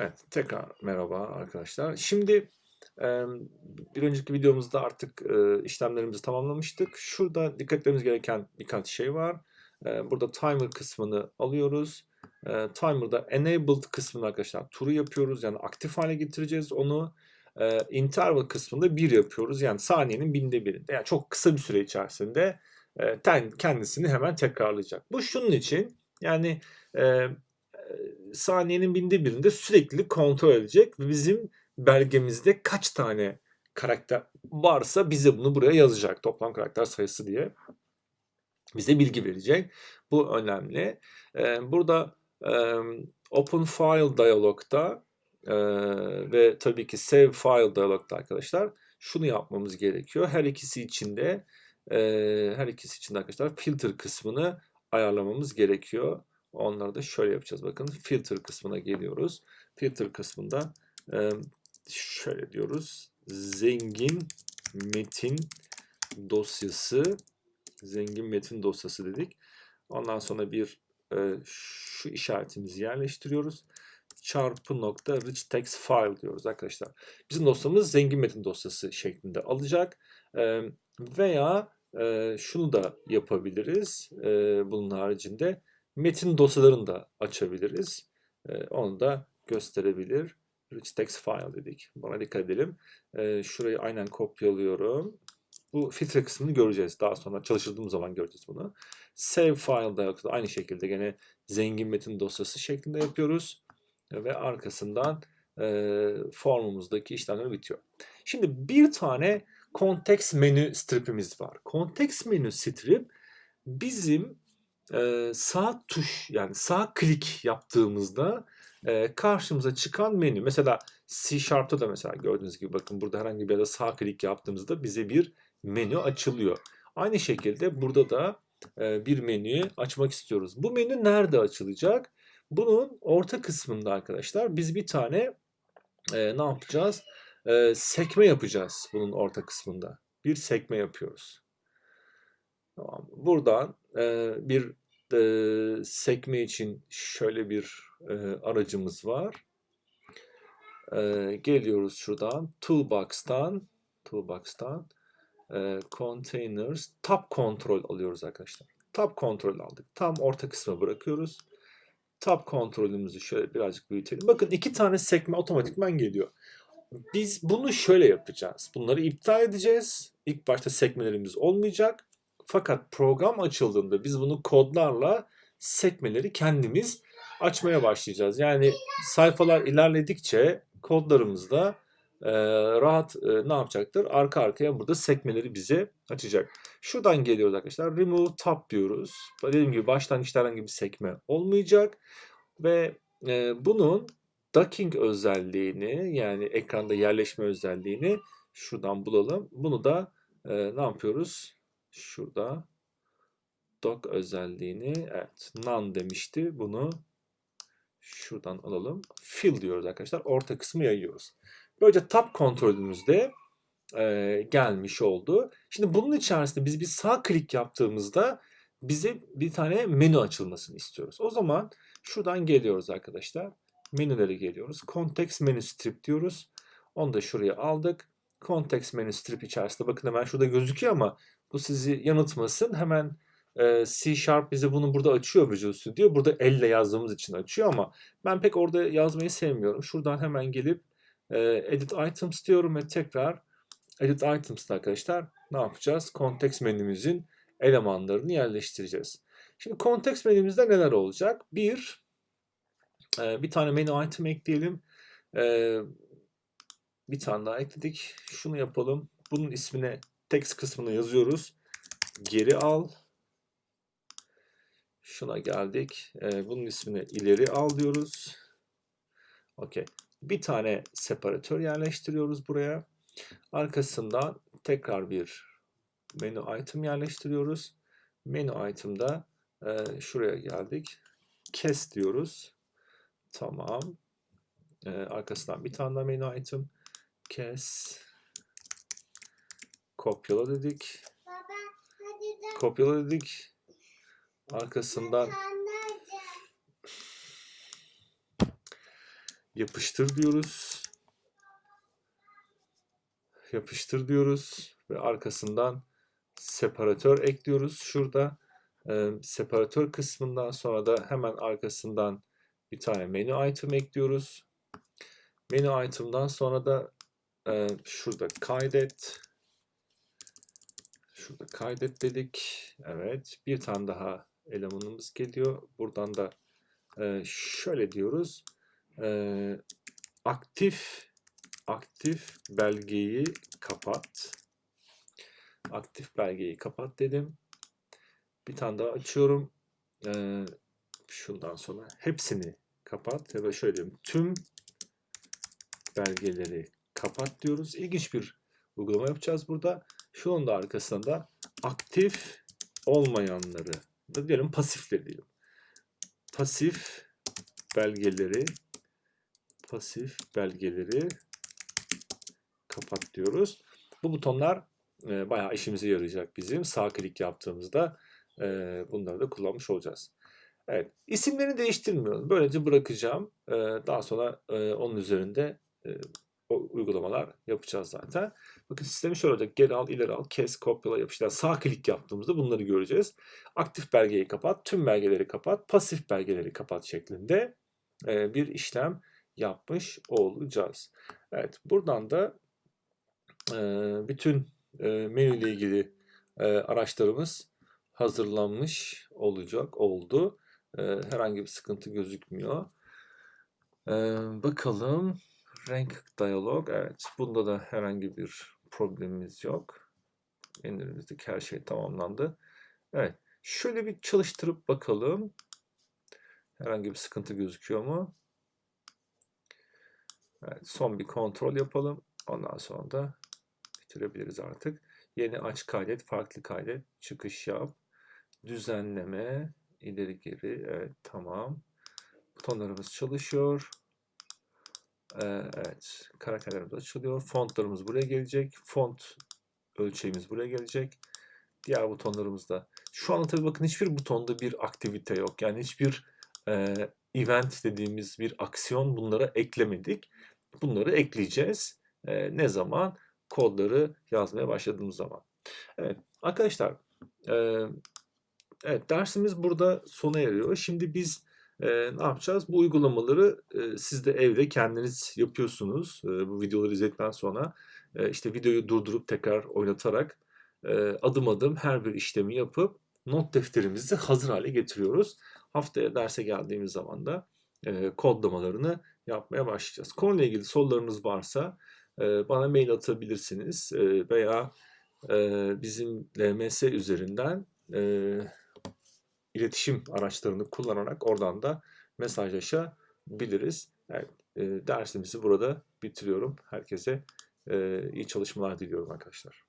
Evet, tekrar merhaba arkadaşlar. Şimdi bir önceki videomuzda artık işlemlerimizi tamamlamıştık. Şurada dikkat etmemiz gereken birkaç şey var. Burada timer kısmını alıyoruz. Timer'da enabled kısmını arkadaşlar turu yapıyoruz. Yani aktif hale getireceğiz onu. İnterval kısmında bir yapıyoruz. Yani saniyenin binde birinde. Yani çok kısa bir süre içerisinde kendisini hemen tekrarlayacak. Bu şunun için yani saniyenin binde birinde sürekli kontrol edecek ve bizim belgemizde kaç tane karakter varsa bize bunu buraya yazacak. Toplam karakter sayısı diye bize bilgi verecek. Bu önemli. Ee, burada e, Open File Dialog'da e, ve tabii ki Save File Dialog'da arkadaşlar şunu yapmamız gerekiyor. Her ikisi için de e, her ikisi için de arkadaşlar filter kısmını ayarlamamız gerekiyor. Onları da şöyle yapacağız. Bakın filter kısmına geliyoruz. Filter kısmında şöyle diyoruz. Zengin metin dosyası zengin metin dosyası dedik. Ondan sonra bir şu işaretimizi yerleştiriyoruz. Çarpı nokta rich text file diyoruz arkadaşlar. Bizim dosyamız zengin metin dosyası şeklinde alacak. Veya şunu da yapabiliriz. E, bunun haricinde metin dosyalarını da açabiliriz. E, onu da gösterebilir. Rich text file dedik. Buna dikkat edelim. E, şurayı aynen kopyalıyorum. Bu filtre kısmını göreceğiz. Daha sonra çalıştırdığımız zaman göreceğiz bunu. Save file da aynı şekilde gene zengin metin dosyası şeklinde yapıyoruz. Ve arkasından e, formumuzdaki işlemler bitiyor. Şimdi bir tane context menü stripimiz var. Context menü strip bizim e, sağ tuş yani sağ klik yaptığımızda e, karşımıza çıkan menü. Mesela C Sharp'ta da mesela gördüğünüz gibi bakın burada herhangi bir yerde sağ klik yaptığımızda bize bir menü açılıyor. Aynı şekilde burada da e, bir menüyü açmak istiyoruz. Bu menü nerede açılacak? Bunun orta kısmında arkadaşlar biz bir tane e, ne yapacağız? E, sekme yapacağız bunun orta kısmında. Bir sekme yapıyoruz. Tamam. Buradan e, bir e, sekme için şöyle bir e, aracımız var. E, geliyoruz şuradan Toolbox'tan Toolbox'tan e, Containers Tab Control alıyoruz arkadaşlar. Tab Control aldık. Tam orta kısma bırakıyoruz. Tab kontrolümüzü şöyle birazcık büyütelim. Bakın iki tane sekme otomatikman geliyor. Biz bunu şöyle yapacağız. Bunları iptal edeceğiz. İlk başta sekmelerimiz olmayacak. Fakat program açıldığında biz bunu kodlarla sekmeleri kendimiz açmaya başlayacağız. Yani sayfalar ilerledikçe kodlarımızda e, rahat e, ne yapacaktır? Arka arkaya burada sekmeleri bize açacak. Şuradan geliyoruz arkadaşlar. Remove tab diyoruz. Dediğim gibi başlangıçta herhangi bir sekme olmayacak. Ve e, bunun docking özelliğini yani ekranda yerleşme özelliğini şuradan bulalım. Bunu da e, ne yapıyoruz? Şurada dock özelliğini evet none demişti. Bunu şuradan alalım. Fill diyoruz arkadaşlar. Orta kısmı yayıyoruz. Böylece tab kontrolümüzde e, gelmiş oldu. Şimdi bunun içerisinde biz bir sağ klik yaptığımızda bize bir tane menü açılmasını istiyoruz. O zaman şuradan geliyoruz arkadaşlar. Menülere geliyoruz. Context menü strip diyoruz. Onu da şuraya aldık. Context menü strip içerisinde bakın hemen şurada gözüküyor ama bu sizi yanıltmasın. Hemen e, C Sharp bize bunu burada açıyor Visual Studio. Burada elle yazdığımız için açıyor ama ben pek orada yazmayı sevmiyorum. Şuradan hemen gelip e, Edit Items diyorum ve tekrar Edit Items'ta arkadaşlar ne yapacağız? Context menümüzün elemanlarını yerleştireceğiz. Şimdi context menümüzde neler olacak? Bir, e, bir tane menü item ekleyelim. E, bir tane daha ekledik. Şunu yapalım. Bunun ismine text kısmına yazıyoruz. Geri al. Şuna geldik. E, bunun ismini ileri al diyoruz. Okey. Bir tane separatör yerleştiriyoruz buraya. Arkasından tekrar bir menü item yerleştiriyoruz. Menü item'da e, şuraya geldik. Kes diyoruz. Tamam. E, arkasından bir tane daha menü item. Kes. Kopyala dedik. Baba hadi de Kopyala dedik. Arkasından yapıştır diyoruz. Yapıştır diyoruz ve arkasından separatör ekliyoruz. Şurada e, separatör kısmından sonra da hemen arkasından bir tane menü item ekliyoruz. Menü item'dan sonra da e, şurada kaydet. Şurada kaydet dedik. Evet. Bir tane daha elemanımız geliyor. Buradan da e, şöyle diyoruz. E, aktif aktif belgeyi kapat. Aktif belgeyi kapat dedim. Bir tane daha açıyorum. E, şundan sonra hepsini kapat ve şöyle diyorum. Tüm belgeleri kapat diyoruz. İlginç bir uygulama yapacağız burada. Şunun da arkasında da aktif olmayanları da diyelim pasifleri diyelim. Pasif belgeleri pasif belgeleri kapat diyoruz. Bu butonlar e, bayağı işimize yarayacak bizim. Sağ klik yaptığımızda e, bunları da kullanmış olacağız. Evet, isimlerini değiştirmiyorum. Böylece bırakacağım. E, daha sonra e, onun üzerinde e, uygulamalar yapacağız zaten. Bakın sistemi şöyle olacak. Geri al, ileri al, kes, kopyala, yapıştır. Sağ klik yaptığımızda bunları göreceğiz. Aktif belgeyi kapat, tüm belgeleri kapat, pasif belgeleri kapat şeklinde e, bir işlem yapmış olacağız. Evet, buradan da e, bütün e, menü ile ilgili araçlarımız hazırlanmış olacak, oldu. Herhangi bir sıkıntı gözükmüyor. Bakalım. Rank Dialog. Evet. Bunda da herhangi bir problemimiz yok. Menümüzdeki her şey tamamlandı. Evet. Şöyle bir çalıştırıp bakalım. Herhangi bir sıkıntı gözüküyor mu? Evet. Son bir kontrol yapalım. Ondan sonra da bitirebiliriz artık. Yeni aç kaydet, farklı kaydet, çıkış yap, düzenleme, ileri geri. Evet. Tamam. Butonlarımız çalışıyor. Ee, evet, karakterlerimiz açılıyor. Fontlarımız buraya gelecek. Font ölçeğimiz buraya gelecek. Diğer butonlarımız da. Şu anda tabii bakın hiçbir butonda bir aktivite yok. Yani hiçbir e, event dediğimiz bir aksiyon bunlara eklemedik. Bunları ekleyeceğiz. E, ne zaman? Kodları yazmaya başladığımız zaman. Evet arkadaşlar e, evet dersimiz burada sona eriyor. Şimdi biz e, ne yapacağız? Bu uygulamaları e, siz de evde kendiniz yapıyorsunuz. E, bu videoları izledikten sonra e, işte videoyu durdurup tekrar oynatarak e, adım adım her bir işlemi yapıp not defterimizi hazır hale getiriyoruz. Haftaya derse geldiğimiz zaman da e, kodlamalarını yapmaya başlayacağız. Konuyla ilgili sorularınız varsa e, bana mail atabilirsiniz e, veya e, bizim LMS üzerinden e, iletişim araçlarını kullanarak oradan da mesajlaşabiliriz. Evet, e, dersimizi burada bitiriyorum. Herkese e, iyi çalışmalar diliyorum arkadaşlar.